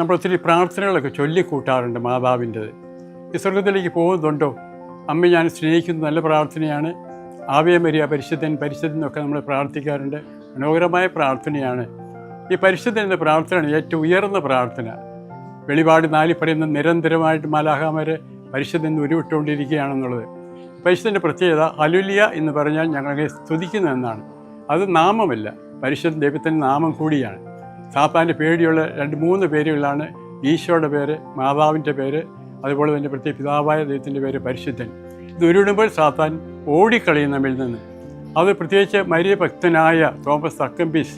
നമ്മൾ ഒത്തിരി പ്രാർത്ഥനകളൊക്കെ ചൊല്ലിക്കൂട്ടാറുണ്ട് മാതാവിന്റെ. ഈ സ്വർഗത്തിലേക്ക് പോകുന്നുണ്ടോ? അമ്മ ഞാൻ സ്നേഹിക്കുന്ന നല്ല പ്രാർത്ഥനയാണ്. ആവേ മരിയ പരിശുദ്ധൻ എന്നൊക്കെ നമ്മൾ പ്രാർത്ഥിക്കാറുണ്ട്. മനോഹരമായ പ്രാർത്ഥനയാണ്. ഈ പരിശുദ്ധൻ എന്ന പ്രാർത്ഥനയാണ് ഏറ്റവും ഉയർന്ന പ്രാർത്ഥന. വെളിപാട് നാലിൽ പറയുന്ന നിരന്തരമായിട്ട് മാലാഹാമരെ പരിശുദ്ധൻ ഉരുവിട്ടുകൊണ്ടിരിക്കുകയാണെന്നുള്ളത്. പരിശുദ്ധന്റെ പ്രത്യേകത അലുലിയ എന്ന് പറഞ്ഞാൽ ഞങ്ങളെ സ്തുതിക്കുന്നു എന്നാണ് അത് നാമമല്ല. പരിശുദ്ധ ദൈവത്തിന്റെ നാമം കൂടിയാണ്. സാത്താന്റെ പേടിയുള്ള രണ്ട് മൂന്ന് പേരുകളാണ് ഈശോയുടെ പേര് മാതാവിന്റെ പേര് അതുപോലെ തന്നെ പ്രത്യേക പിതാവായ ദൈവത്തിന്റെ പേര് പരിശുദ്ധൻ. ഇത് ഉരുടുമ്പോൾ സാത്താൻ ഓടിക്കളയും നമ്മിൽ നിന്ന്. അത് പ്രത്യേകിച്ച് മരിയ ഭക്തനായ തോമസ് തക്കമ്പീസ്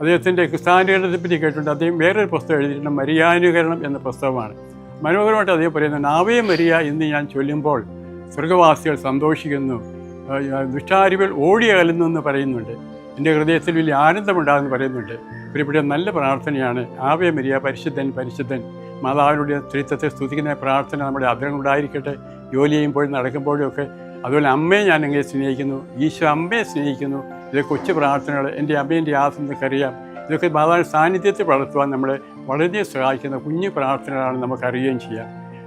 അദ്ദേഹത്തിന്റെ ക്രിസ്താനുകരണത്തെ പറ്റി കേട്ടിട്ടുണ്ട്. അദ്ദേഹം വേറൊരു പുസ്തകം എഴുതിയിട്ടുണ്ട് മരിയാനുകരണം എന്ന പുസ്തകമാണ്. മനോഹരമായിട്ട് അദ്ദേഹം പറയുന്നത് നാവേ മരിയ എന്ന് ഞാൻ ചൊല്ലുമ്പോൾ സ്വർഗവാസികൾ സന്തോഷിക്കുന്നു ദുഷ്ടാരികൾ ഓടിയകലുന്നു എന്ന് പറയുന്നുണ്ട്. എന്റെ ഹൃദയത്തിൽ വലിയ ആനന്ദമുണ്ടാകുമെന്ന് പറയുന്നുണ്ട്. പ്രിയപ്പെട്ട നല്ല പ്രാർത്ഥനയാണ്. ആവേ മരിയ പരിശുദ്ധൻ പരിശുദ്ധൻ. മാതാവിനുடைய ത്രിത്വത്തെ സ്തുതിക്കുന്ന പ്രാർത്ഥന നമ്മുടെ അതിരങ്ങളുണ്ടായിരിക്കട്ടെ. ജോലി ചെയ്യുമ്പോഴും നടക്കുമ്പോഴും ഒക്കെ. അതുപോലെ അമ്മയെ ഞാൻ എങ്ങനെ സ്നേഹിക്കുന്നു. ഈശോ അമ്മയെ സ്നേഹിക്കുന്നു. ഇത് കൊച്ചു പ്രാർത്ഥനകൾ. എന്റെ അമ്മേന്റെ ആസം എനിക്കറിയാം ഇതൊക്കെ മാതാവിന്റെ സാന്നിധ്യത്തെ വളർത്തുവാൻ നമ്മളെ വളരെ സഹായിക്കുന്ന കുഞ്ഞു പ്രാർത്ഥനകളാണ് നമുക്കറിയുകയും ചെയ്യാം.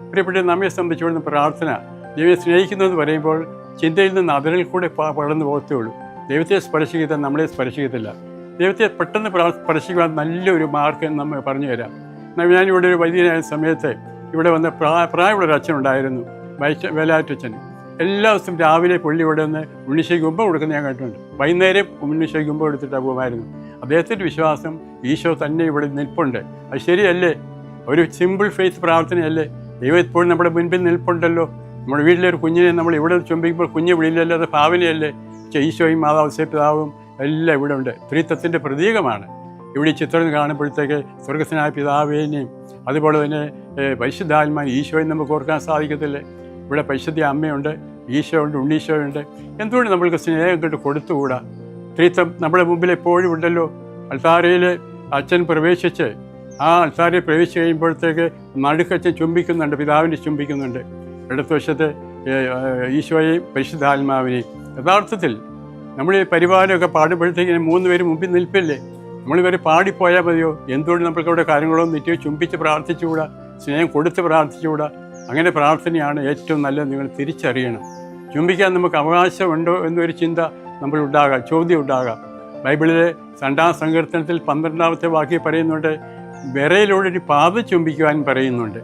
പ്രിയപ്പെട്ട നമ്മെ സംബന്ധിച്ചുകൊണ്ട് പ്രാർത്ഥന. ദൈവത്തെ സ്നേഹിക്കുന്നു എന്ന് പറയുമ്പോൾ ചിന്തയിൽ നിന്ന് അതിരിൽ കൂടെ വളർന്നു പോകത്തേ ഉള്ളൂ. ദൈവത്തെ സ്പർശിക്കുന്ന നമ്മളെ സ്പർശിക്കത്തില്ല. ദൈവത്തെ പെട്ടെന്ന് സ്പർശിക്കുവാൻ നല്ലൊരു മാർഗം നമ്മൾ പറഞ്ഞു തരാം. ഞാനിവിടെ ഒരു വൈദ്യനായ സമയത്ത് ഇവിടെ വന്ന പ്രായ പ്രായമുള്ള ഒരു അച്ഛനുണ്ടായിരുന്നു വൈറ്റ വേലാറ്റച്ഛൻ എല്ലാ ദിവസവും രാവിലെ പുള്ളി ഇവിടെ നിന്ന് ഉണ്ണിശയ്ക്ക് ഉമ്പ കൊടുക്കുന്ന ഞാൻ കണ്ടിട്ടുണ്ട്. വൈകുന്നേരം ഉണ്ണിശയ്ക്ക് ഉമ്പ കൊടുത്തിട്ടാണ് പോകുമായിരുന്നു. അദ്ദേഹത്തിന്റെ വിശ്വാസം ഈശോ തന്നെ ഇവിടെ നിൽപ്പുണ്ട്. അത് ശരിയല്ലേ? ഒരു സിമ്പിൾ ഫേസ് പ്രാർത്ഥനയല്ലേ? ദൈവം ഇപ്പോഴും നമ്മുടെ മുൻപിൽ നിൽപ്പുണ്ടല്ലോ. നമ്മുടെ വീട്ടിലെ ഒരു കുഞ്ഞിനെ നമ്മൾ ഇവിടെ ചുംബിക്കുമ്പോൾ കുഞ്ഞ് വിളിയില്ലല്ലോ അത് ഭാവനയല്ലേ? ഈശോയും മാതാവ് പിതാവും എല്ലാം ഇവിടെ ഉണ്ട്. ത്രിത്വത്തിന്റെ പ്രതീകമാണ്. ഇവിടെ ചിത്രം കാണുമ്പോഴത്തേക്ക് സ്വർഗസ്വനായ പിതാവേനെയും അതുപോലെ തന്നെ പരിശുദ്ധാത്മാൻ ഈശോയും നമുക്ക് ഓർക്കാൻ സാധിക്കത്തില്ലേ? ഇവിടെ പരിശുദ്ധ അമ്മയുണ്ട് ഈശോ ഉണ്ട് ഉണ്ണീശോയുണ്ട്. എന്തുകൊണ്ട് നമ്മൾക്ക് സ്നേഹം കണ്ട് കൊടുത്തുകൂടാ? ത്രിത്വം നമ്മുടെ മുമ്പിൽ എപ്പോഴും ഉണ്ടല്ലോ. അൾത്താരയിൽ അച്ഛൻ പ്രവേശിച്ച് ആ അൾത്താരയിൽ പ്രവേശിച്ച് കഴിയുമ്പോഴത്തേക്ക് നടുക്കച്ഛൻ ചുംബിക്കുന്നുണ്ട് പിതാവിനെ ചുംബിക്കുന്നുണ്ട്. ഇടതുവശത്ത് ഈശോയെയും പരിശുദ്ധാത്മാവിനെയും. യഥാർത്ഥത്തിൽ നമ്മൾ ഈ പരിപാലനമൊക്കെ പാടുമ്പോഴത്തേക്കിന് മൂന്ന് പേര് മുമ്പിൽ നിൽപ്പില്ലേ? നമ്മൾ ഇവരെ പാടിപ്പോയാൽ മതിയോ? എന്തുകൊണ്ട് നമ്മൾക്ക് അവിടെ കാര്യങ്ങളോ നിത്യം ചുംബിച്ച് പ്രാർത്ഥിച്ചുകൂടാ? സ്നേഹം കൊടുത്ത് പ്രാർത്ഥിച്ചുകൂടാ? അങ്ങനെ പ്രാർത്ഥനയാണ് ഏറ്റവും നല്ലത് നിങ്ങൾ തിരിച്ചറിയണം. ചുംബിക്കാൻ നമുക്ക് അവകാശമുണ്ടോ എന്നൊരു ചിന്ത നമ്മൾ ഉണ്ടാകാം ചോദ്യം ഉണ്ടാകാം ബൈബിളിലെ രണ്ടാം സങ്കീർത്തനത്തിൽ പന്ത്രണ്ടാമത്തെ വാക്യം പറയുന്നുണ്ട് വിറയിലൂടെ പാത ചുംബിക്കുവാൻ പറയുന്നുണ്ട്.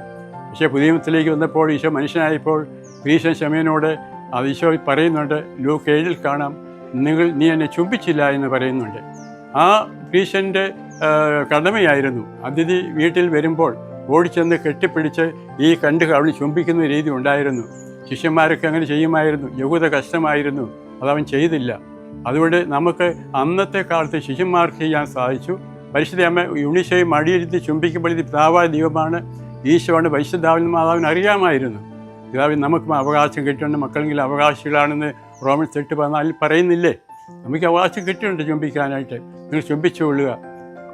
പക്ഷേ പുതിയത്തിലേക്ക് വന്നപ്പോൾ ഈശോ മനുഷ്യനായപ്പോൾ ഈശോ ശമയനോട് അത് ഈശോ പറയുന്നുണ്ട് ലൂക്ക് ഏഴിൽ കാണാം. നിങ്ങൾ നീ എന്നെ ചുംബിച്ചില്ല എന്ന് പറയുന്നുണ്ട്. ആ ഗ്രീശന്റെ കടമയായിരുന്നു. അതിഥി വീട്ടിൽ വരുമ്പോൾ ഓടിച്ചെന്ന് കെട്ടിപ്പിടിച്ച് ഈ കണ്ട് അവൾ ചുംബിക്കുന്ന രീതി ഉണ്ടായിരുന്നു. ശിഷ്യന്മാരൊക്കെ അങ്ങനെ ചെയ്യുമായിരുന്നു. യഹൂദ കഷ്ടമായിരുന്നു. അതവൻ ചെയ്തില്ല. അതുകൊണ്ട് നമുക്ക് അന്നത്തെ കാലത്ത് ശിഷ്യന്മാർക്ക് ചെയ്യാൻ സാധിച്ചു. പരിശുദ്ധ അമ്മ യുണിശയെ മടിയിരുത്തി ചുംബിക്കുമ്പോൾ ഇത് പിതാവായ ദൈവമാണ് ഈശോയാണ് പരിശുദ്ധാവിന് മാതാവിന് അറിയാമായിരുന്നു. പിതാവിന് നമുക്കും അവകാശം കിട്ടുന്നുണ്ട് മക്കളെങ്കിലും അവകാശികളാണെന്ന് റോമൻസ് എട്ട് പതിനാലിൽ പറയുന്നില്ലേ? നമുക്ക് അവകാശം കിട്ടിയിട്ടുണ്ട് ചുംബിക്കാനായിട്ട്. നിങ്ങൾ ചുംബിച്ചു കൊള്ളുക.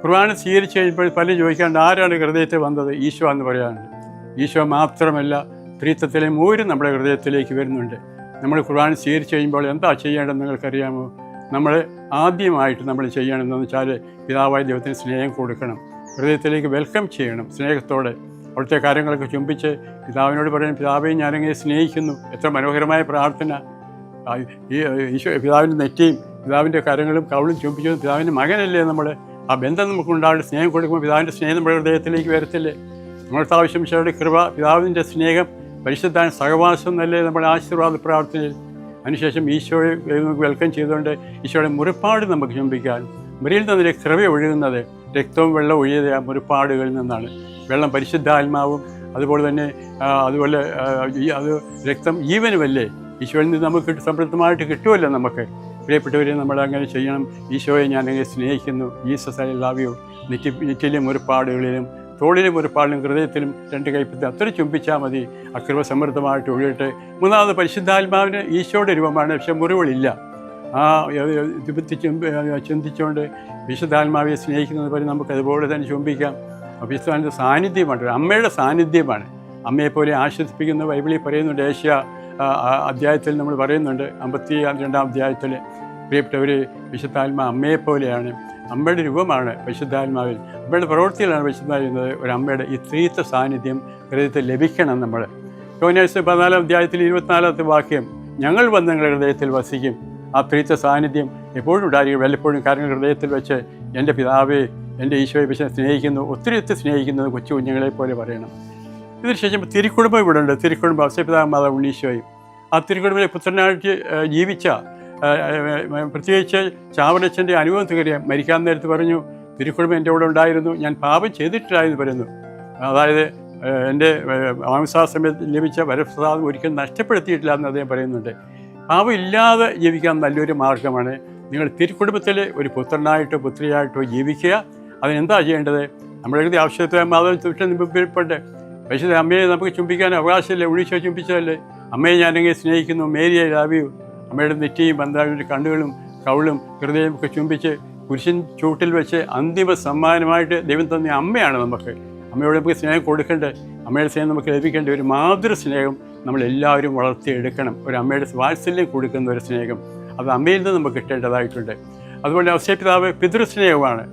കുർബാന സ്വീകരിച്ചു കഴിഞ്ഞപ്പോൾ പലരും ചോദിക്കാണ്ട് ആരാണ് ഹൃദയത്തിൽ വന്നത്? ഈശോ എന്ന് പറയാറുണ്ട്. ഈശോ മാത്രമല്ല ത്രിത്വത്തിലെ മൂരും നമ്മുടെ ഹൃദയത്തിലേക്ക് വരുന്നുണ്ട്. നമ്മൾ കുർബാന സ്വീകരിച്ചു കഴിയുമ്പോൾ എന്താ ചെയ്യേണ്ടതെന്ന് നിങ്ങൾക്കറിയാമോ? നമ്മൾ ആദ്യമായിട്ട് നമ്മൾ ചെയ്യണമെന്ന് വെച്ചാൽ പിതാവായ ദൈവത്തിന് സ്നേഹം കൊടുക്കണം. ഹൃദയത്തിലേക്ക് വെൽക്കം ചെയ്യണം സ്നേഹത്തോടെ. അവിടുത്തെ കാര്യങ്ങളൊക്കെ ചുംബിച്ച് പിതാവിനോട് പറയണം പിതാവെ ഞാനങ്ങനെ സ്നേഹിക്കുന്നു. എത്ര മനോഹരമായ പ്രാർത്ഥന. ഈ ഈശോ പിതാവിന്റെ നെറ്റിയും പിതാവിന്റെ കരങ്ങളും കവളും ചുംബിച്ചതും പിതാവിന്റെ മകനല്ലേ നമ്മൾ? ആ ബന്ധം നമുക്ക് ഉണ്ടാവില്ല സ്നേഹം കൊടുക്കുമ്പോൾ പിതാവിന്റെ സ്നേഹം നമ്മുടെ ഹൃദയത്തിലേക്ക് വരത്തില്ലേ? നമ്മുടെ ആവശ്യം കൃപ പിതാവിന്റെ സ്നേഹം പരിശുദ്ധാൻ സഹവാസം എന്നല്ലേ നമ്മുടെ ആശീർവാദ പ്രാർത്ഥനയിൽ. അതിനുശേഷം ഈശോയെ വെൽക്കം ചെയ്തുകൊണ്ട് ഈശോയുടെ മുറിപ്പാട് നമുക്ക് ചുംബിക്കാൻ. മുറിയിൽ നിന്ന് കൃപ ഒഴുകുന്നത് രക്തവും വെള്ളം ഒഴിയത് ആ മുറിപ്പാടുകളിൽ നിന്നാണ്. വെള്ളം പരിശുദ്ധ ആത്മാവും അതുപോലെ തന്നെ അതുപോലെ അത് രക്തം ജീവനുമല്ലേ? ഈശോയിൽ നിന്ന് നമുക്ക് സമൃദ്ധമായിട്ട് കിട്ടുമല്ലോ നമുക്ക്. പ്രിയപ്പെട്ടവരെ നമ്മൾ അങ്ങനെ ചെയ്യണം. ഈശോയെ ഞാൻ അങ്ങനെ സ്നേഹിക്കുന്നു. Jesus I love you. നെറ്റി നെറ്റിലും ഒരുപാടുകളിലും തോളിലും ഒരുപാടിലും ഹൃദയത്തിലും രണ്ട് കൈപ്പത്തി അത്ര ചുംബിച്ചാൽ മതി. അക്രമ സമൃദ്ധമായിട്ട് ഒഴിയട്ടെ മൂന്നാമത് പരിശുദ്ധാത്മാവിന് ഈശോയുടെ രൂപമാണ്. പക്ഷെ മുറിവുകളില്ല. ആ ചുംബത്തി ചുംബി ചിന്തിച്ചുകൊണ്ട് വിശുദ്ധാത്മാവിനെ സ്നേഹിക്കുന്നത് പോലെ നമുക്ക് അതുപോലെ തന്നെ ചുംബിക്കാം. അഭിസ്ഥാനത്തെ സാന്നിധ്യമാണ്. അമ്മയുടെ സാന്നിധ്യമാണ്. അമ്മയെപ്പോലെ ആശ്വസിപ്പിക്കുന്ന ബൈബിളിൽ പറയുന്നുണ്ട് ഏഷ്യ അധ്യായത്തിൽ നമ്മൾ പറയുന്നുണ്ട് അമ്പത്തി രണ്ടാം അധ്യായത്തിൽ പ്രിയപ്പെട്ടവർ വിശുദ്ധാത്മ അമ്മയെപ്പോലെയാണ് അമ്മയുടെ രൂപമാണ് വിശുദ്ധാത്മാവിൽ അമ്മയുടെ പ്രവൃത്തികളാണ് വിശുദ്ധായിരുന്നത് ഒരു അമ്മയുടെ ഈ സ്ത്രീത്വ സാന്നിധ്യം ഹൃദയത്തിൽ ലഭിക്കണം നമ്മൾ യോനേഴ്സ് പതിനാലാം അധ്യായത്തിൽ ഇരുപത്തിനാലാമത്തെ വാക്യം ഞങ്ങൾ വന്ന് ഹൃദയത്തിൽ വസിക്കും. ആ സ്ത്രീത്വ സാന്നിധ്യം എപ്പോഴും ഉണ്ടായിരിക്കും. വല്ലപ്പോഴും കാര്യങ്ങൾ ഹൃദയത്തിൽ വെച്ച് എന്റെ പിതാവേ എന്റെ ഈശോയെ പക്ഷേ സ്നേഹിക്കുന്നു ഒത്തിരി ഒത്തിരി സ്നേഹിക്കുന്നത് കൊച്ചു കുഞ്ഞുങ്ങളെ പോലെ പറയണം. ഇതിനുശേഷം തിരുക്കുടുംബം ഇവിടെ ഉണ്ട് തിരുക്കുടുംബം അവസരപിതാവ് മാതാ ഉണ്ണീശോയും. ആ തിരുക്കുടുംബിലെ പുത്രനായിട്ട് ജീവിച്ച പ്രത്യേകിച്ച് ചാവനച്ഛന്റെ അനുഭവം തീറിയ മരിക്കാൻ നേരത്ത് പറഞ്ഞു തിരുക്കുടുംബം എന്റെ കൂടെ ഉണ്ടായിരുന്നു. ഞാൻ പാപം ചെയ്തിട്ടില്ലായെന്ന് പറയുന്നു. അതായത് എന്റെ മാംസാസമയത്ത് ലഭിച്ച വരപ്രസാദം ഒരിക്കലും നഷ്ടപ്പെടുത്തിയിട്ടില്ല എന്ന് അദ്ദേഹം പറയുന്നുണ്ട്. പാപം ഇല്ലാതെ ജീവിക്കാൻ നല്ലൊരു മാർഗമാണ്. നിങ്ങൾ തിരുക്കുടുംബത്തിൽ ഒരു പുത്രനായിട്ടോ പുത്രിയായിട്ടോ ജീവിക്കുക. അതിനെന്താ ചെയ്യേണ്ടത്? നമ്മളെഴുതി ആവശ്യത്തെ ആവശ്യത്തെ ചുറ്റും ചുറ്റുമുമ്പിൽപ്പെട്ട് പരിശുദ്ധ അമ്മയെ നമുക്ക് ചുംബിക്കാൻ അവകാശമില്ല ഉഴിച്ചോ ചുംബിച്ചതല്ലേ അമ്മയെ ഞാനെങ്ങനെ സ്നേഹിക്കുന്നു മേരിയെ ലാവിയു അമ്മയുടെ നെറ്റിയും ബന്ധാവിന്റെ കണ്ണുകളും കവിളും ഹൃദയം ഒക്കെ ചുംബിച്ച് കുരിശിൻ ചൂട്ടിൽ വെച്ച് അന്തിമ സമ്മാനമായിട്ട് ദൈവം തന്ന അമ്മയാണ് നമുക്ക്. അമ്മയോട് നമുക്ക് സ്നേഹം കൊടുക്കേണ്ടത് അമ്മയുടെ സ്നേഹം നമുക്ക് ലഭിക്കേണ്ട ഒരു മാതൃ സ്നേഹം നമ്മൾ എല്ലാവരും വളർത്തിയെടുക്കണം. ഒരു അമ്മയുടെ വാത്സല്യം കൊടുക്കുന്ന ഒരു സ്നേഹം അത് അമ്മയിൽ നിന്ന് നമുക്ക് കിട്ടേണ്ടതായിട്ടുണ്ട്. അതുപോലെ അവസരപിതാവ് പിതൃസ്നേഹമാണ്.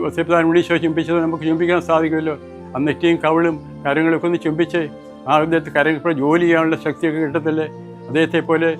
അവസരപിതാവ് ഉണ്ണീശോ ചുംബിച്ചത് നമുക്ക് ചുംബിക്കാൻ സാധിക്കുമല്ലോ. ആ നെറ്റിയും കവിളും കാര്യങ്ങളൊക്കെ ഒന്ന് ചുംബിച്ച് ആ അദ്ദേഹത്തെ കരങ്ങൾ ജോലി ചെയ്യാനുള്ള ശക്തിയൊക്കെ കിട്ടത്തില്ലേ? അദ്ദേഹത്തെ പോലെ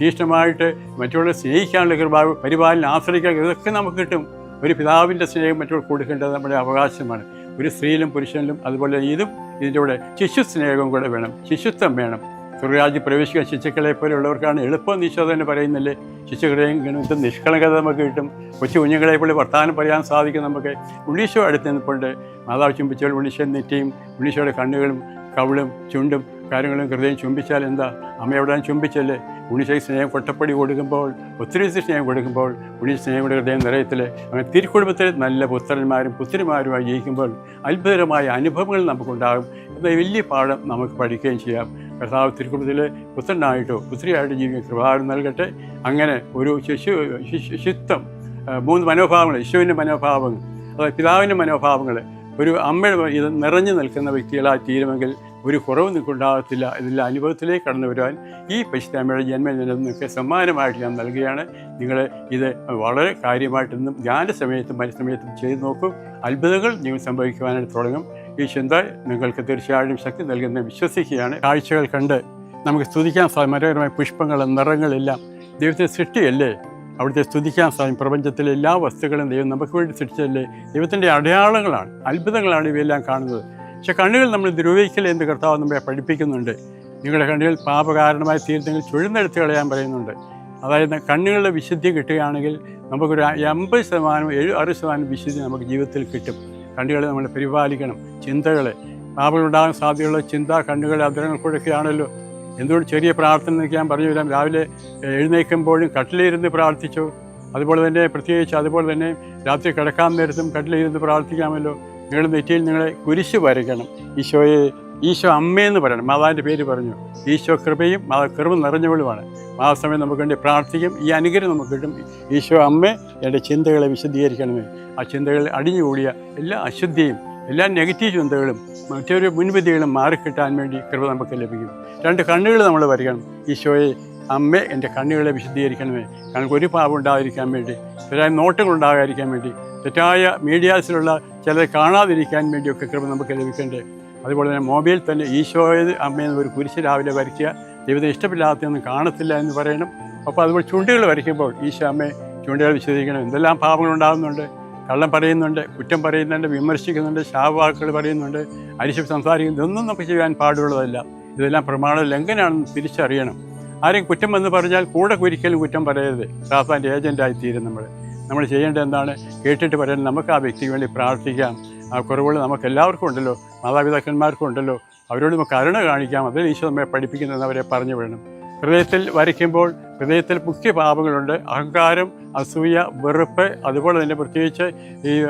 തീഷ്ണമായിട്ട് മറ്റുള്ളവരെ സ്നേഹിക്കാനുള്ള കൃപ പരിപാലനം ആശ്രയിക്കാൻ ഇതൊക്കെ നമുക്ക് കിട്ടും. ഒരു പിതാവിന്റെ സ്നേഹം മറ്റുള്ളവർ കൊടുക്കേണ്ടത് നമ്മുടെ അവകാശമാണ്. ഒരു സ്ത്രീയിലും പുരുഷനിലും അതുപോലെ ഇതും ഇതിന്റെ കൂടെ ശിശു സ്നേഹവും കൂടെ വേണം. ശിശുത്വം വേണം. സ്വർഗരാജ്യം പ്രവേശിക്കാൻ ശിശുക്കളെ പോലെയുള്ളവർക്കാണ് എളുപ്പം നിശോ തന്നെ പറയുന്നില്ലേ? ശിശുക്കളെ ഗണിതം നിഷ്കളങ്കത നമുക്ക് കിട്ടും. കൊച്ചു കുഞ്ഞുങ്ങളെ പോലെ വർത്തമാനം പറയാൻ സാധിക്കും നമുക്ക്. ഉണ്ണീശോ അടുത്ത് നിൽപ്പുണ്ട് മാതാവ് ചുംബിച്ചാൽ ഉണ്ണീശോ നെറ്റിയും ഉണ്ണീശോയുടെ കണ്ണുകളും കവിളും ചുണ്ടും കാര്യങ്ങളും ഹൃദയം ചുംബിച്ചാൽ എന്താ? അമ്മയോടാൻ ചുംബിച്ചല്ലേ ഉണ്ണീശോയ്ക്ക് സ്നേഹം കൊട്ടപ്പടി കൊടുക്കുമ്പോൾ ഒത്തിരി സ്നേഹം കൊടുക്കുമ്പോൾ ഉണ്ണീശ സ്നേഹയുടെ ഹൃദയം നിറയത്തിൽ അങ്ങനെ തിരുക്കുടുംബത്തിൽ നല്ല പുത്രന്മാരും പുത്രിമാരുമായി ജീവിക്കുമ്പോൾ അത്ഭുതകരമായ അനുഭവങ്ങൾ നമുക്കുണ്ടാകും. എന്ന വലിയ പാഠം നമുക്ക് പഠിക്കുകയും ചെയ്യാം. കർത്താവ് തിരുക്കുടുംബത്തിലെ പുത്രനായിട്ടോ പുത്രിയായിട്ടോ ജീവിക്കുന്ന കൃപാരം നൽകട്ടെ. അങ്ങനെ ഒരു ശിശു ശിശു ശിശുത്വം മൂന്ന് മനോഭാവങ്ങൾ യേശുവിന്റെ മനോഭാവങ്ങൾ അതായത് പിതാവിന്റെ മനോഭാവങ്ങൾ ഒരു അമ്മയുടെ ഇത് നിറഞ്ഞു നിൽക്കുന്ന വ്യക്തികളായി തീരുമെങ്കിൽ ഒരു കുറവ് നിൽക്കുണ്ടാകത്തില്ല ഇതെല്ലാം അനുഭവത്തിലേക്ക് കടന്നു വരുവാൻ ഈ പരിശുദ്ധാമ്മയുടെ ജന്മദിനം നിങ്ങൾക്ക് സമ്മാനമായിട്ട് ഞാൻ നൽകുകയാണ്. നിങ്ങൾ ഇത് വളരെ കാര്യമായിട്ടൊന്നും ധ്യാന സമയത്തും മനസ്സമയത്തും ചെയ്തു നോക്കും. അത്ഭുതങ്ങൾ നിങ്ങൾ സംഭവിക്കുവാനായിട്ട് തുടങ്ങും. ഈ ചിന്ത നിങ്ങൾക്ക് തീർച്ചയായും ശക്തി നൽകുന്ന വിശ്വസിക്കുകയാണ്. കാഴ്ചകൾ കണ്ട് നമുക്ക് സ്തുതിക്കാൻ സാധിക്കും മനോഹരമായ പുഷ്പങ്ങളും നിറങ്ങളെല്ലാം ദൈവത്തെ സൃഷ്ടിയല്ലേ? അവിടുത്തെ സ്തുതിക്കാൻ സാധിക്കും പ്രപഞ്ചത്തിലെ എല്ലാ വസ്തുക്കളും ദൈവം നമുക്ക് വേണ്ടി സൃഷ്ടിച്ചല്ലേ ദൈവത്തിന്റെ അടയാളങ്ങളാണ് അത്ഭുതങ്ങളാണ് ഇവയെല്ലാം കാണുന്നത്. പക്ഷെ കണ്ണുകൾ നമ്മൾ ദ്രവീക്കൽ എന്ന് കർത്താവ് നമ്മളെ പഠിപ്പിക്കുന്നുണ്ട്. നിങ്ങളുടെ കണ്ണുകൾ പാപകാരണമായി തീരുന്നെങ്കിൽ ചുഴുന്നെടുത്ത് കളയാൻ പറയുന്നുണ്ട്. അതായത് കണ്ണുകളുടെ വിശുദ്ധി കിട്ടുകയാണെങ്കിൽ നമുക്കൊരു എൺപത് ശതമാനം എഴു അറുപത് ശതമാനം വിശുദ്ധി നമുക്ക് ജീവിതത്തിൽ കിട്ടും. കണ്ണുകളെ നമ്മൾ പരിപാലിക്കണം. ചിന്തകളെ. പാപങ്ങളുണ്ടാകാൻ സാധ്യതയുള്ള ചിന്ത കണ്ണുകളെ അധരങ്ങൾ കൂടെയൊക്കെയാണല്ലോ എന്തുകൊണ്ട് ചെറിയ പ്രാർത്ഥന എന്നൊക്കെ ഞാൻ പറഞ്ഞു തരാം. രാവിലെ എഴുന്നേൽക്കുമ്പോഴും കട്ടിലിരുന്ന് പ്രാർത്ഥിച്ചു? അതുപോലെ തന്നെ പ്രത്യേകിച്ച് അതുപോലെ തന്നെ രാത്രി കിടക്കാൻ നേരത്തും കട്ടിലിരുന്ന് പ്രാർത്ഥിക്കാമല്ലോ. നിങ്ങളുടെ നെറ്റിയിൽ നിങ്ങളെ കുരിശ് വരയ്ക്കണം. ഈശോയെ ഈശോ അമ്മയെന്ന് പറയണം. മാതാവിന്റെ പേര് പറഞ്ഞു. ഈശോ കൃപയും മാതാവ് കൃപ നിറഞ്ഞവളുമാണ്. ആ സമയം നമുക്ക് വേണ്ടി പ്രാർത്ഥിക്കും. ഈ അനുഗ്രഹം നമുക്ക് കിട്ടും. ഈശോ അമ്മ എന്റെ ചിന്തകളെ വിശദീകരിക്കണമേ ആ ചിന്തകളിൽ അടിഞ്ഞുകൂടിയ എല്ലാ അശുദ്ധിയും എല്ലാ നെഗറ്റീവ് ചിന്തകളും മറ്റൊരു മുൻവിധികളും മാറിക്കിട്ടാൻ വേണ്ടി കൃപ നമുക്ക് ലഭിക്കും. രണ്ട് കണ്ണുകൾ നമ്മൾ വരയ്ക്കണം. ഈശോയെ അമ്മ എന്റെ കണ്ണുകളെ വിശദീകരിക്കണമേ കാരണം ഒരു പാപം ഉണ്ടാകാതിരിക്കാൻ വേണ്ടി തെറ്റായ നോട്ടങ്ങൾ ഉണ്ടാകാതിരിക്കാൻ വേണ്ടി തെറ്റായ മീഡിയാസിലുള്ള ചിലരെ കാണാതിരിക്കാൻ വേണ്ടിയൊക്കെ കൃപ നമുക്ക് ലഭിക്കേണ്ടത് അതുപോലെ തന്നെ മൊബൈൽ തന്നെ ഈശോയെ അമ്മയെന്ന് ഒരു കുരിശ് രാവിലെ വരയ്ക്കുക ദൈവത്തെ ഇഷ്ടമില്ലാത്തതൊന്നും കാണത്തില്ല എന്ന് പറയണം. അപ്പോൾ അതുപോലെ ചുണ്ടുകൾ വരയ്ക്കുമ്പോൾ ഈശോ അമ്മയെ ചുണ്ടുകൾ വിശദീകരിക്കണം എന്തെല്ലാം പാപങ്ങൾ ഉണ്ടാകുന്നുണ്ട് കള്ളം പറയുന്നുണ്ട് കുറ്റം പറയുന്നുണ്ട് വിമർശിക്കുന്നുണ്ട് ശാപവാക്കുകൾ പറയുന്നുണ്ട് അരിശം സംസാരിക്കുന്നു ഇതൊന്നും നമുക്ക് ചെയ്യാൻ പാടുള്ളതല്ല. ഇതെല്ലാം പ്രമാണ ലംഘനാണെന്ന് തിരിച്ചറിയണം. ആരെയും കുറ്റം എന്ന് പറഞ്ഞാൽ കൂടെ ഒരിക്കലും കുറ്റം പറയരുത്. സാത്താന്റെ ഏജന്റായി തീരും നമ്മൾ നമ്മൾ ചെയ്യേണ്ടത് എന്താണ്? കേട്ടിട്ട് പറയാൻ നമുക്ക് ആ വ്യക്തിക്ക് വേണ്ടി പ്രാർത്ഥിക്കാം. ആ കുറവുകൾ നമുക്ക് എല്ലാവർക്കും ഉണ്ടല്ലോ. മാതാപിതാക്കന്മാർക്കും ഉണ്ടല്ലോ. അവരോട് നമുക്ക് കരുണ കാണിക്കാം. അതിൽ ഈശോ നമ്മെ പഠിപ്പിക്കുന്നതെന്ന് അവരെ പറഞ്ഞു വിടണം. ഹൃദയത്തിൽ വരയ്ക്കുമ്പോൾ ഹൃദയത്തിൽ മുഖ്യ പാപങ്ങളുണ്ട്. അഹങ്കാരം അസൂയ വെറുപ്പ് അതുപോലെ തന്നെ പ്രത്യേകിച്ച് ഈ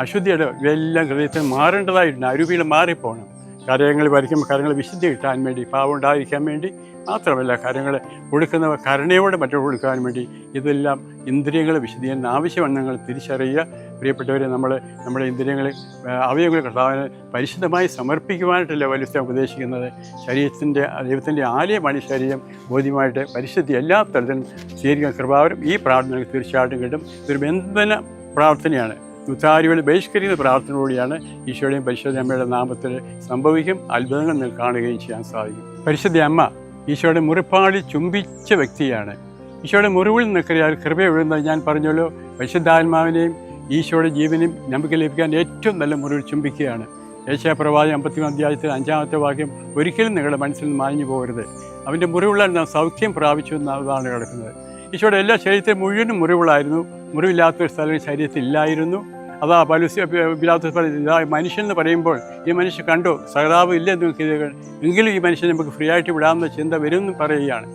അശുദ്ധിയുടെ ഇവയെല്ലാം ഹൃദയത്തിൽ മാറേണ്ടതായിട്ടുണ്ട്. അരുവിയിൽ മാറിപ്പോകണം കാര്യങ്ങൾ വരയ്ക്കുമ്പോൾ കാര്യങ്ങൾ വിശുദ്ധി കിട്ടാൻ വേണ്ടി പാവം ഉണ്ടായിരിക്കാൻ വേണ്ടി മാത്രമല്ല കാര്യങ്ങൾ കൊടുക്കുന്നവർ കരുണയോടെ മറ്റു കൊടുക്കാൻ വേണ്ടി ഇതെല്ലാം ഇന്ദ്രിയങ്ങളെ വിശദീകരണം ആവശ്യമാണ് നിങ്ങൾ തിരിച്ചറിയുക. പ്രിയപ്പെട്ടവരെ നമ്മൾ നമ്മുടെ ഇന്ദ്രിയങ്ങളെ അവയവങ്ങൾ കർത്താവിനെ പരിശുദ്ധമായി സമർപ്പിക്കുവാനായിട്ടല്ല വലിയ ഉപദേശിക്കുന്നത്. ശരീരത്തിന്റെ ദൈവത്തിന്റെ ആലയമാണ് ശരീരം. ബോധ്യമായിട്ട് പരിശുദ്ധി എല്ലാ തരത്തിലും സ്വീകരിക്കാൻ കൃപാവരും ഈ പ്രാർത്ഥനകൾ തീർച്ചയായിട്ടും കിട്ടും. ഇതൊരു ബന്ധന പ്രാർത്ഥനയാണ്. ഉത്താരികളെ ബഹിഷ്കരിക്കുന്ന പ്രാർത്ഥനയോടെയാണ് ഈശോയുടെയും പരിശുദ്ധ അമ്മയുടെ നാമത്തിൽ സംഭവിക്കും അത്ഭുതങ്ങൾ കാണുകയും ചെയ്യാൻ സാധിക്കും. പരിശുദ്ധ അമ്മ ഈശോയുടെ മുറിപ്പാടി ചുംബിച്ച വ്യക്തിയാണ്. ഈശോയുടെ മുറിവിൽ നിൽക്കിയാൽ കൃപ എഴുതുന്നത് ഞാൻ പറഞ്ഞല്ലോ. പരിശുദ്ധാത്മാവിനെയും ഈശോയുടെ ജീവനെയും നമുക്ക് ലഭിക്കാൻ ഏറ്റവും നല്ല മുറിവിൽ ചുംബിക്കുകയാണ്. ഏഷ്യാപ്രവാദി അമ്പത്തിമൂന്ന് അധ്യായത്തിൽ അഞ്ചാമത്തെ വാക്യം ഒരിക്കലും നിങ്ങളുടെ മനസ്സിൽ മാഞ്ഞു പോകരുത് അവന്റെ മുറിവുള്ള സൗഖ്യം പ്രാപിച്ചു എന്നതാണ് കിടക്കുന്നത് ഈശോയുടെ എല്ലാ ശരീരത്തെ മുഴുവനും മുറിവുകളായിരുന്നു മുറിവില്ലാത്തൊരു സ്ഥലം ശരീരത്തിൽ ഇല്ലായിരുന്നു അതാ പലുസി ഇല്ലാത്ത ഇതാ മനുഷ്യൻ എന്ന് പറയുമ്പോൾ ഈ മനുഷ്യൻ കണ്ടു സഹതാപം ഇല്ല എന്ന് എങ്കിലും ഈ മനുഷ്യനെ നമുക്ക് ഫ്രീ ആയിട്ട് വിടാമെന്ന ചിന്ത വരുമെന്ന് പറയുകയാണ്.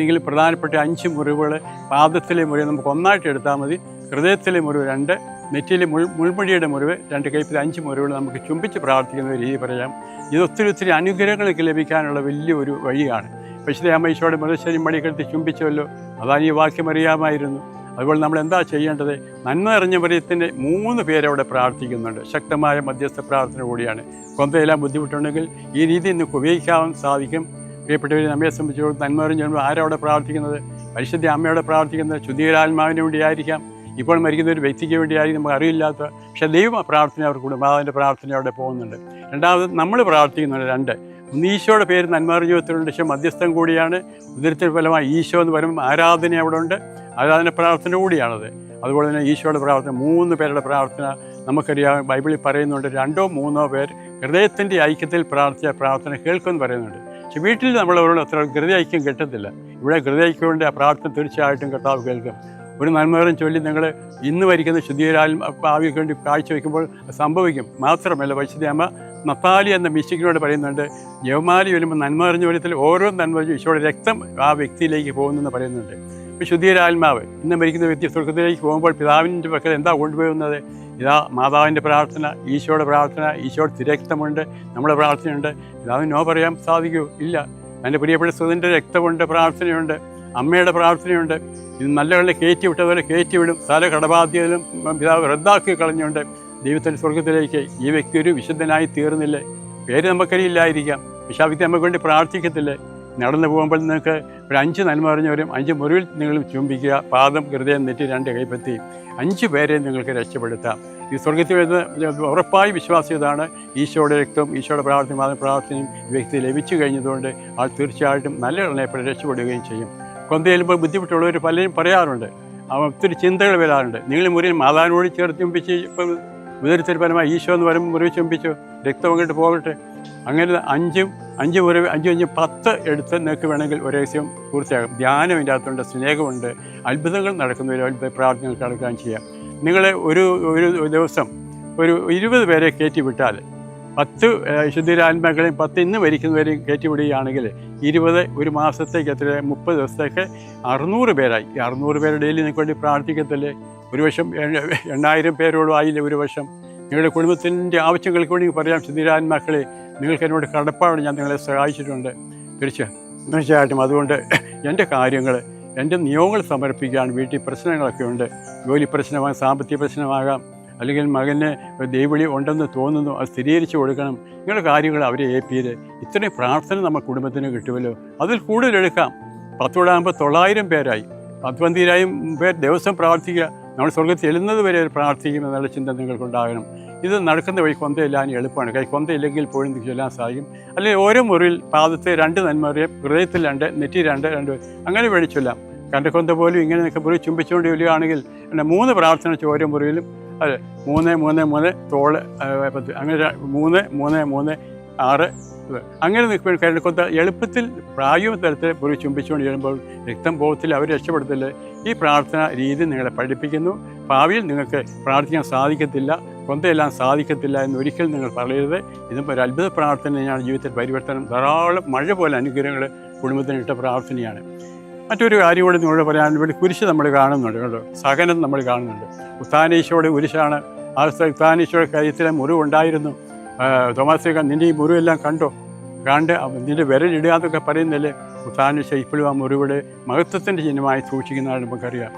എങ്കിൽ പ്രധാനപ്പെട്ട അഞ്ച് മുറിവുകൾ പാദത്തിലെ മുറിവ് നമുക്ക് ഒന്നായിട്ട് എടുത്താൽ മതി. ഹൃദയത്തിലെ മുറിവ് രണ്ട് നെറ്റിയിലെ മുൾ മുൾമുടിയുടെ മുറിവ് രണ്ട് കൈപ്പിൽ അഞ്ച് മുറിവുകൾ നമുക്ക് ചുംബിച്ച് പ്രാർത്ഥിക്കുന്ന രീതി പറയാം. ഇത് ഒത്തിരി ഒത്തിരി അനുഗ്രഹങ്ങൾക്ക് ലഭിക്കാനുള്ള വലിയൊരു വഴിയാണ്. പക്ഷേ അമ്മ ഈശോയുടെ മൃതശരീരം മണിക്കെടുത്ത് ചുംബിച്ചുവല്ലോ. അതാണ് ഈ വാക്യം അറിയാമായിരുന്നു. അതുപോലെ നമ്മൾ എന്താ ചെയ്യേണ്ടത്? നന്മ നിറഞ്ഞ മറിയത്തിന്റെ മൂന്ന് പേരവിടെ പ്രാർത്ഥിക്കുന്നുണ്ട്. ശക്തമായ മധ്യസ്ഥ പ്രാർത്ഥന കൂടിയാണ്. കൊന്തയെല്ലാം ബുദ്ധിമുട്ടുണ്ടെങ്കിൽ ഈ രീതി നിങ്ങൾക്ക് ഉപയോഗിക്കാൻ സാധിക്കും. പ്രിയപ്പെട്ടവർ നമ്മെ സംബന്ധിച്ചിടത്തോളം നന്മ നിറഞ്ഞ ആരവിടെ പ്രാർത്ഥിക്കുന്നത്? പരിശുദ്ധ അമ്മയോടെ പ്രാർത്ഥിക്കുന്നത് ശുദ്ധീരാത്മാവിന് വേണ്ടിയായിരിക്കാം. ഇപ്പോൾ മരിക്കുന്ന ഒരു വ്യക്തിക്ക് വേണ്ടിയായിരിക്കും നമുക്ക് അറിയില്ലാത്ത പക്ഷേ ദൈവ പ്രാർത്ഥന അവർക്ക് കുടുംബാതിന്റെ പ്രാർത്ഥന അവിടെ പോകുന്നുണ്ട്. രണ്ടാമത് നമ്മൾ പ്രാർത്ഥിക്കുന്നുണ്ട് രണ്ട്. ഒന്ന് ഈശോയുടെ പേര് ജീവിതത്തിലുണ്ട് പക്ഷേ മധ്യസ്ഥം കൂടിയാണ്. ഉദരത്തിന് ഫലമായി ഈശോ എന്ന് പറയുമ്പോൾ ആരാധന അവിടെ ഉണ്ട് ആരാധന പ്രാർത്ഥന കൂടിയാണത്. അതുപോലെ തന്നെ ഈശോയുടെ പ്രാർത്ഥന മൂന്ന് പേരുടെ പ്രാർത്ഥന നമുക്കറിയാം. ബൈബിളിൽ പറയുന്നുണ്ട് രണ്ടോ മൂന്നോ പേർ ഹൃദയത്തിന്റെ ഐക്യത്തിൽ പ്രാർത്ഥിച്ച പ്രാർത്ഥന കേൾക്കുമെന്ന് പറയുന്നുണ്ട്. പക്ഷെ വീട്ടിൽ നമ്മളവരോട് അത്ര ഹൃദയ ഐക്യം കിട്ടത്തില്ല. ഇവിടെ ഹൃദയ ഐക്യം ആ പ്രാർത്ഥന തീർച്ചയായിട്ടും കർത്താവ് കേൾക്കും. ഒരു നന്മകരം ചൊല്ലി നിങ്ങൾ ഇന്ന് വരിക്കുന്ന ശുദ്ധീകരാലും ഭാവിക്ക് വേണ്ടി കാഴ്ചവെക്കുമ്പോൾ സംഭവിക്കും. മാത്രമല്ല പരിശുദ്ധയമ്മ നത്താലി എന്ന മിസ്റ്റിക്കിനോട് പറയുന്നുണ്ട് ജവമാലി വരുമ്പോൾ നന്മ അറിഞ്ഞ ഓരോ നന്മ ഈശോയുടെ രക്തം ആ വ്യക്തിയിലേക്ക് പോകുന്നെന്ന് പറയുന്നുണ്ട്. ഇപ്പോൾ ശുദ്ധീരാത്മാവ് ഇന്ന് മരിക്കുന്ന വ്യക്തി സ്വർഗത്തിലേക്ക് പോകുമ്പോൾ പിതാവിന്റെ പക്കൽ എന്താ കൊണ്ടുപോകുന്നത്? ഇതാ മാതാവിന്റെ പ്രാർത്ഥന ഈശോയുടെ പ്രാർത്ഥന ഈശോയുടെ തിരക്തമുണ്ട് നമ്മുടെ പ്രാർത്ഥനയുണ്ട്. പിതാവിന് നോ പറയാൻ സാധിക്കൂ ഇല്ല. എന്റെ പ്രിയപ്പെട്ട സ്വതിന്റെ രക്തമുണ്ട് പ്രാർത്ഥനയുണ്ട്. അമ്മയുടെ പ്രാർത്ഥനയുണ്ട്. ഇത് നല്ലവണ്ണം കയറ്റി വിട്ടതുപോലെ കയറ്റി വിടും. സ്ഥല കടബാധ്യതയിലും പിതാവ് റദ്ദാക്കി കളഞ്ഞുകൊണ്ട് ദൈവത്തിൽ സ്വർഗത്തിലേക്ക് ഈ വ്യക്തി ഒരു വിശുദ്ധനായി തീർന്നില്ലേ. പേര് നമുക്കറിയില്ലായിരിക്കാം. വ്യക്തി നമുക്ക് വേണ്ടി പ്രാർത്ഥിക്കത്തില്ലേ. നടന്നു പോകുമ്പോൾ നിങ്ങൾക്ക് ഒരു അഞ്ച് നന്മ പറഞ്ഞവരും അഞ്ച് മുറിവിൽ നിങ്ങൾ ചുംബിക്കുക. പാദം ഹൃദയം നെറ്റി രണ്ട് കൈപ്പത്തി. അഞ്ച് പേരെ നിങ്ങൾക്ക് രക്ഷപ്പെടുത്താം. ഈ സ്വർഗത്തിൽ വരുന്ന ഉറപ്പായി വിശ്വാസ്യതാണ് ഈശോയുടെ രക്തവും ഈശോയുടെ പ്രാർത്ഥന പ്രാർത്ഥനയും വ്യക്തി ലഭിച്ചു കഴിഞ്ഞതുകൊണ്ട് ആൾ തീർച്ചയായിട്ടും നല്ല എണ്ണയപ്പോൾ രക്ഷപ്പെടുകയും ചെയ്യും. കൊന്ത ചെല്ലുമ്പോൾ ബുദ്ധിമുട്ടുള്ളവർ പലരും പറയാറുണ്ട്. അവ ഒത്തിരി ചിന്തകൾ വരാറുണ്ട്. നിങ്ങൾ മുറിയിൽ മാതാവിനോട് ചേർത്ത് ചുംബിച്ച് ഇപ്പം ഉദരത്തിൽ പരമായി ഈശോ എന്ന് പറയുമ്പോൾ മുറിവ് ചുംബിച്ചു രക്തം അങ്ങോട്ട് പോകട്ടെ. അങ്ങനെ അഞ്ചും അഞ്ച് മുറിവ് അഞ്ചും അഞ്ചും പത്ത് എടുത്ത് നിങ്ങൾക്ക് വേണമെങ്കിൽ ഒരു രഹസ്യം പൂർത്തിയാകും ധ്യാനം ഇതിന്റെ അകത്തുണ്ട് സ്നേഹമുണ്ട്. അത്ഭുതങ്ങൾ നടക്കുന്ന ഒരു അത്ഭുത പ്രാർത്ഥനകൾ നടക്കുകയും ചെയ്യാം. നിങ്ങൾ ഒരു ഒരു ദിവസം ഒരു ഇരുപത് പേരെ കയറ്റി വിട്ടാൽ പത്ത് ശുദ്ധിരാത്മാക്കളെയും പത്ത് ഇന്ന് മരിക്കുന്നവരെയും കയറ്റി വിടുകയാണെങ്കിൽ ഇരുപത് ഒരു മാസത്തേക്ക് എത്ര മുപ്പത് ദിവസത്തേക്ക് അറുന്നൂറ് പേരായി. ഈ അറുന്നൂറ് പേര് ഡെയിലി നിങ്ങൾക്ക് വേണ്ടി പ്രാർത്ഥിക്കത്തില്ലേ? ഒരു വർഷം എണ്ണായിരം പേരോളം ആയില്ലേ ഒരു വർഷം നിങ്ങളുടെ കുടുംബത്തിന്റെ ആവശ്യങ്ങൾക്ക് വേണ്ടി പറയാം ശുദ്ധിരാത്മാക്കളെ നിങ്ങൾക്ക് എന്നോട് കടപ്പാണ് ഞാൻ നിങ്ങളെ സഹായിച്ചിട്ടുണ്ട്. തീർച്ച തീർച്ചയായിട്ടും. അതുകൊണ്ട് എന്റെ കാര്യങ്ങൾ എന്റെ നിയമങ്ങൾ സമർപ്പിക്കാൻ വീട്ടിൽ പ്രശ്നങ്ങളൊക്കെ ഉണ്ട്. ജോലി പ്രശ്നമാകാം സാമ്പത്തിക പ്രശ്നമാകാം അല്ലെങ്കിൽ മകന് ദൈവളി ഉണ്ടെന്ന് തോന്നുന്നു അത് സ്ഥിരീകരിച്ച് കൊടുക്കണം. ഇങ്ങനെ കാര്യങ്ങൾ അവരെ ഏൽപ്പിയത്. ഇത്രയും പ്രാർത്ഥന നമ്മുടെ കുടുംബത്തിന് കിട്ടുമല്ലോ. അതിൽ കൂടുതൽ എടുക്കാം. പത്തോടാകുമ്പോൾ തൊള്ളായിരം പേരായി. പത്തൊമ്പതിനായിരം പേർ ദിവസം പ്രാർത്ഥിക്കുക. നമ്മൾ സ്വർഗത്തിൽ എഴുന്നത് വരെ പ്രാർത്ഥിക്കും എന്നുള്ള ചിന്ത നിങ്ങൾക്കുണ്ടാകണം ഇത് നടക്കുന്ന വഴി കൊന്തയില്ലാൻ എളുപ്പമാണ്. കൈ കൊന്തയില്ലെങ്കിൽ പോലും ചൊല്ലാൻ സാധിക്കും. അല്ലെങ്കിൽ ഓരോ മുറിയിൽ പാദത്തെ രണ്ട് നന്മറിയും ഹൃദയത്തിൽ രണ്ട് നെറ്റി രണ്ട് രണ്ട് അങ്ങനെ വേണ്ടി ചൊല്ലാം കണ്ടക്കൊന്ത പോലും ഇങ്ങനെ നിൽക്കുമ്പോൾ ചുംബിച്ചുകൊണ്ട് ചൊല്ലുകയാണെങ്കിൽ മൂന്ന് പ്രാർത്ഥന ഓരോ മുറിയിലും അതെ മൂന്ന് മൂന്ന് മൂന്ന് തോൾ പത്ത് അങ്ങനെ മൂന്ന് മൂന്ന് മൂന്ന് ആറ് അങ്ങനെ നിൽക്കുമ്പോൾ കരണ്ടക്കൊത്ത എളുപ്പത്തിൽ പ്രായോഗിക തലത്തിൽ മുറി ചുംബിച്ചുകൊണ്ട് ചെല്ലുമ്പോൾ രക്തം പോകത്തില്ല അവർ രക്ഷപ്പെടുത്തില്ല ഈ പ്രാർത്ഥന രീതി നിങ്ങളെ പഠിപ്പിക്കുന്നു. ഭാവിയിൽ നിങ്ങൾക്ക് പ്രാർത്ഥിക്കാൻ സാധിക്കത്തില്ല കൊന്തയെല്ലാം സാധിക്കത്തില്ല എന്ന് ഒരിക്കലും നിങ്ങൾ പറയരുത്. ഇതിപ്പോൾ ഒരു അത്ഭുത പ്രാർത്ഥനയാണ് ജീവിതത്തിൽ പരിവർത്തനം. ധാരാളം മഴ പോലെ അനുഗ്രഹങ്ങൾ കുടുംബത്തിന് ഇട്ട പ്രാർത്ഥനയാണ്. മറ്റൊരു കാര്യം കൂടി നിങ്ങളോട് പറയാൻ വേണ്ടി കുരിശ് നമ്മൾ കാണുന്നുണ്ട് കേട്ടോ സഹനം നമ്മൾ കാണുന്നുണ്ട്. ഉത്താനീശോയുടെ കുരിശാണ്. ആ ഉത്താനീശോയുടെ മുറിവ് ഉണ്ടായിരുന്നു തോമാസിക നിന്റെ ഈ മുറിവെല്ലാം കണ്ടോ? കണ്ട് നിന്റെ വിരലിടുക എന്നൊക്കെ പറയുന്നില്ലേ? ഉത്താനുശ ഇപ്പോഴും ആ മുറിവിടെ മഹത്വത്തിന്റെ ചിഹ്നമായി സൂക്ഷിക്കുന്നതാണ് നമുക്കറിയാം.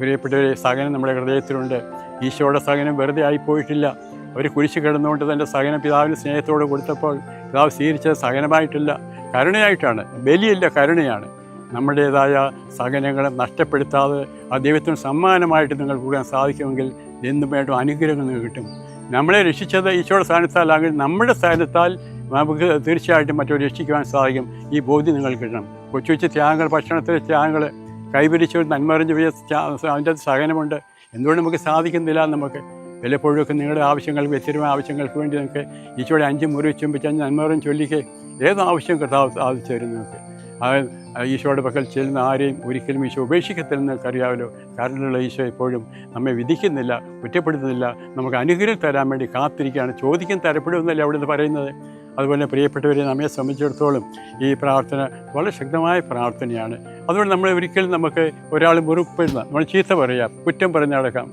പ്രിയപ്പെട്ടവരെ സഹനം നമ്മുടെ ഹൃദയത്തിലുണ്ട്. ഈശോയുടെ സഹനം വെറുതെ ആയിപ്പോയിട്ടില്ല അവർ കുരിശ് കിടന്നുകൊണ്ട് തന്റെ സഹനം പിതാവിന് സ്നേഹത്തോട് കൊടുത്തപ്പോൾ പിതാവ് സ്വീകരിച്ചത് സഹനമായിട്ടില്ല. കരുണയായിട്ടാണ്. ബലിയല്ല കരുണയാണ്. നമ്മുടേതായ സഹനങ്ങളെ നഷ്ടപ്പെടുത്താതെ ആ ദൈവത്തിന് സമ്മാനമായിട്ട് നിങ്ങൾ കൂടാൻ സാധിക്കുമെങ്കിൽ എന്തും വേണ്ട അനുഗ്രഹങ്ങൾ നിങ്ങൾക്ക് കിട്ടും. നമ്മളെ രക്ഷിച്ചത് ഈശോയുടെ സ്ഥാനത്താലാണെങ്കിൽ നമ്മുടെ സ്ഥാനത്താൽ നമുക്ക് തീർച്ചയായിട്ടും മറ്റൊരു രക്ഷിക്കുവാൻ സാധിക്കും. ഈ ബോധ്യം നിങ്ങൾ കിട്ടണം. കൊച്ചു കൊച്ചു ത്യാഗങ്ങൾ ഭക്ഷണത്തിലെ ത്യാഗങ്ങൾ കൈപിടിച്ച് നന്മറിഞ്ഞ് പോയ അതിന്റെ സഹനമുണ്ട്. എന്തുകൊണ്ട് നമുക്ക് സാധിക്കുന്നില്ല നമുക്ക്? വല്ലപ്പോഴൊക്കെ നിങ്ങളുടെ ആവശ്യങ്ങൾക്ക് വ്യത്യസ്തമായ ആവശ്യങ്ങൾക്ക് വേണ്ടി നിങ്ങൾക്ക് ഈശോയുടെ അഞ്ച് മുറി ചുംബിച്ച് അഞ്ച് നന്മറും ചൊല്ലിക്ക്. ഏത് ആവശ്യം സാധിച്ചു തരും നിങ്ങൾക്ക്? ഈശോയുടെ പക്കൽ ചെല്ലുന്ന ആരെയും ഒരിക്കലും ഈശോ ഉപേക്ഷിക്കത്തില്ലെന്ന് അറിയാമല്ലോ കാരണമുള്ള ഈശോ എപ്പോഴും നമ്മെ വിധിക്കുന്നില്ല കുറ്റപ്പെടുത്തുന്നില്ല നമുക്ക് അനുഗ്രഹം തരാൻ വേണ്ടി കാത്തിരിക്കുകയാണ്. ചോദിക്കാൻ തരപ്പെടുമെന്നല്ലേ അവിടെ നിന്ന് പറയുന്നത്. അതുപോലെ പ്രിയപ്പെട്ടവരെ നമ്മെ സംബന്ധിച്ചിടത്തോളം ഈ പ്രാർത്ഥന വളരെ ശക്തമായ പ്രാർത്ഥനയാണ്. അതുകൊണ്ട് നമ്മൾ ഒരിക്കലും നമുക്ക് ഒരാൾ മുറിപ്പെടുന്ന നമ്മൾ ചീത്ത പറയാം കുറ്റം പറഞ്ഞ് നടക്കാം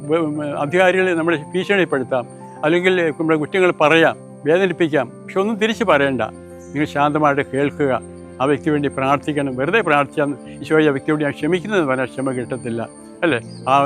അധികാരികളെ നമ്മൾ ഭീഷണിപ്പെടുത്താം അല്ലെങ്കിൽ നമ്മുടെ കുറ്റങ്ങൾ പറയാം വേദനിപ്പിക്കാം പക്ഷെ ഒന്നും തിരിച്ച് പറയണ്ട. നിങ്ങൾ ശാന്തമായിട്ട് കേൾക്കുക. ആ വ്യക്തി വേണ്ടി പ്രാർത്ഥിക്കണം. വെറുതെ പ്രാർത്ഥിച്ചാൽ ഈശോയെ ആ വ്യക്തിയോട് ഞാൻ ക്ഷമിക്കുന്നത് പറഞ്ഞാൽ ക്ഷമ കിട്ടത്തില്ല. അല്ലേ? ആ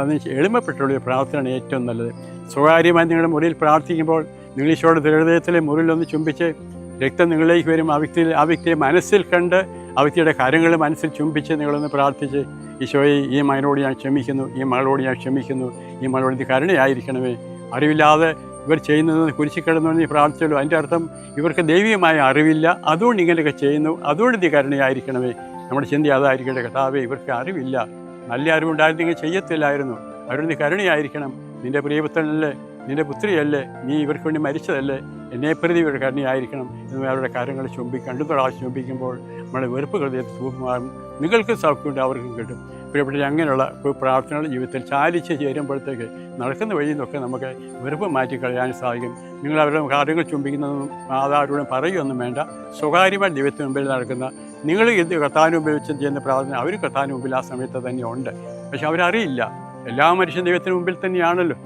അതിന് എളിമപ്പെട്ടുള്ള പ്രാർത്ഥനയാണ് ഏറ്റവും നല്ലത്. സ്വകാര്യമായി നിങ്ങളുടെ മുറിയിൽ പ്രാർത്ഥിക്കുമ്പോൾ നിങ്ങൾ ഈശോയുടെ ഹൃദയത്തിലെ മുറിയിലൊന്ന് ചുംബിച്ച് രക്തം നിങ്ങളിലേക്ക് വരും. ആ വ്യക്തിയിൽ ആ വ്യക്തിയെ മനസ്സിൽ കണ്ട് ആ വ്യക്തിയുടെ കാര്യങ്ങൾ മനസ്സിൽ ചുംബിച്ച് നിങ്ങളൊന്ന് പ്രാർത്ഥിച്ച് ഈശോയെ ഈ മകനോട് ഞാൻ ക്ഷമിക്കുന്നു ഈ മകളോട് ഞാൻ ക്ഷമിക്കുന്നു ഈ മകളോട് കരുണയായിരിക്കണമേ. അറിവില്ലാതെ ഇവർ ചെയ്യുന്നത് കുരിശിക്കിടന്നു നീ പ്രാർത്ഥിച്ചല്ലോ അതിന്റെ അർത്ഥം ഇവർക്ക് ദൈവീയമായ അറിവില്ല. അതുകൊണ്ട് ഇങ്ങനെയൊക്കെ ചെയ്യുന്നു. അതുകൊണ്ട് നീ കരുണയായിരിക്കണമേ. നമ്മുടെ ചിന്തി അതായിരിക്കട്ടെ കഥാവേ ഇവർക്ക് അറിവില്ല. നല്ല അറിവുണ്ടായിരുന്നെങ്കിൽ ചെയ്യത്തില്ലായിരുന്നു. അവരുടെ കരുണയായിരിക്കണം. നിന്റെ പ്രിയപുത്രനല്ലേ? നിന്റെ പുത്രിയല്ലേ? നീ ഇവർക്ക് വേണ്ടി മരിച്ചതല്ലേ? എന്നെ പ്രതി ഒരു കരുണയായിരിക്കണം എന്ന് അവരുടെ കാര്യങ്ങൾ ചുമ്പി രണ്ടു പ്രാവശ്യം ചുംബിക്കുമ്പോൾ നമ്മുടെ വെറുപ്പ് ഹൃദയത്തിൽ തൂപ്പുമാറും നിങ്ങൾക്ക് സൗഖ്യമുണ്ട് അവർക്കും കിട്ടും. പ്രിയപ്പെട്ട അങ്ങനെയുള്ള പ്രാർത്ഥനകൾ ജീവിതത്തിൽ ചാലിച്ച് ചേരുമ്പോഴത്തേക്ക് നടക്കുന്ന വഴിയിൽ നിന്നൊക്കെ നമുക്ക് വെറുപ്പ് മാറ്റി കളയാൻ സാധിക്കും. നിങ്ങൾ അവരുടെ കാര്യങ്ങൾ ചുംബിക്കുന്നതും അതാരോടും പറയുകയൊന്നും വേണ്ട. സ്വകാര്യമായി ദൈവത്തിന് മുമ്പിൽ നടക്കുന്ന നിങ്ങൾ ഇത് മുമ്പിൽ വെച്ച് ചെയ്യുന്ന പ്രാർത്ഥന അവർ കർത്താവിന് മുമ്പിൽ ആ സമയത്ത് തന്നെ ഉണ്ട്. പക്ഷെ അവരറിയില്ല. എല്ലാ മനുഷ്യൻ ദൈവത്തിന് മുമ്പിൽ തന്നെയാണല്ലോ.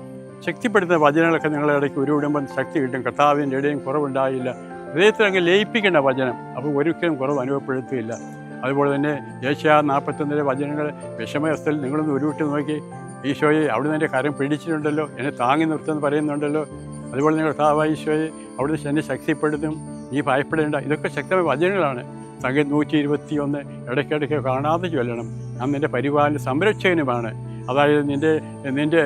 ശക്തിപ്പെടുത്തുന്ന വചനങ്ങളൊക്കെ നിങ്ങളുടെ ഇടയ്ക്ക് ഉരുവിടുമ്പം ശക്തി കിട്ടും. കർത്താവിന്റെ ഇടയും കുറവുണ്ടായില്ല. ഹൃദയത്തിൽ അങ്ങ് ലയിപ്പിക്കേണ്ട വചനം. അപ്പോൾ ഒരിക്കലും കുറവ് അനുഭവപ്പെടുത്തുകയില്ല അതുപോലെ തന്നെ ഏഷ്യ നാൽപ്പത്തൊന്നിലെ വചനങ്ങൾ വിഷമയസ്ഥയിൽ നിങ്ങളൊന്ന് ഉരുവിട്ട് നോക്കി. ഈശോയെ അവിടുന്ന് എന്റെ കരം പിടിച്ചിട്ടുണ്ടല്ലോ. എന്നെ താങ്ങി നിർത്തുമെന്ന് പറയുന്നുണ്ടല്ലോ. അതുപോലെ നിങ്ങൾ കർത്താവായ ഈശോയെ അവിടുന്ന് എന്നെ ശക്തിപ്പെടുത്തും. നീ ഭയപ്പെടേണ്ട. ഇതൊക്കെ ശക്തമായ വചനങ്ങളാണ്. സംഗീത നൂറ്റി ഇരുപത്തി ഒന്ന് ഇടയ്ക്കിടയ്ക്ക് കാണാതെ ചൊല്ലണം. ഞാൻ നിന്റെ പരിപാലന സംരക്ഷകനുമാണ്. അതായത് നിന്റെ നിന്റെ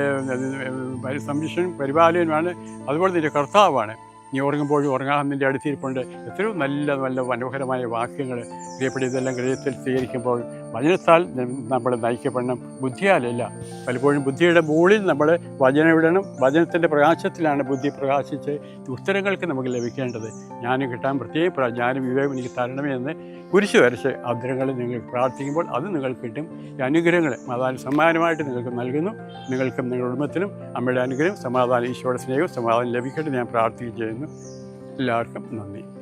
സംരക്ഷണം പരിപാലനമാണ് അതുപോലെ നിന്റെ കർത്താവാണ്. നീ ഉറങ്ങുമ്പോഴും ഉറങ്ങാൻ നിന്റെ അടുത്തിരിപ്പുണ്ട് എത്രയോ നല്ല നല്ല മനോഹരമായ വാക്യങ്ങൾ. പ്രിയപ്പെട്ട ഇതെല്ലാം ഹൃദയത്തിൽ സ്വീകരിക്കുമ്പോൾ വചനത്താൽ നമ്മൾ നയിക്കപ്പെടണം. ബുദ്ധിയാലല്ല. പലപ്പോഴും ബുദ്ധിയുടെ മുകളിൽ നമ്മൾ വചനം ഇടണം. വചനത്തിന്റെ പ്രകാശത്തിലാണ് ബുദ്ധി പ്രകാശിച്ച് ഉത്തരങ്ങൾക്ക് നമുക്ക് ലഭിക്കേണ്ടത്. ജ്ഞാനം കിട്ടാൻ പ്രത്യേക പ്ര- ജ്ഞാനം വിവേകം എനിക്ക് തരണമേ എന്ന് കുരിശ് വരച്ച് അദ്ദേഹങ്ങൾ നിങ്ങൾ പ്രാർത്ഥിക്കുമ്പോൾ അത് നിങ്ങൾക്ക് കിട്ടും. ഈ അനുഗ്രഹങ്ങൾ മാതാവിന് സമ്മാനമായിട്ട് നിങ്ങൾക്ക് നൽകുന്നു. നിങ്ങൾക്കും നിങ്ങളുടെ കുടുംബത്തിനും അമ്മയുടെ അനുഗ്രഹം സമാധാനം ഈശോയുടെ സ്നേഹവും സമാധാനം ലഭിക്കട്ടെ ഞാൻ പ്രാർത്ഥിക്കുകയും ചെയ്യുന്നു. എല്ലാവർക്കും നന്ദി.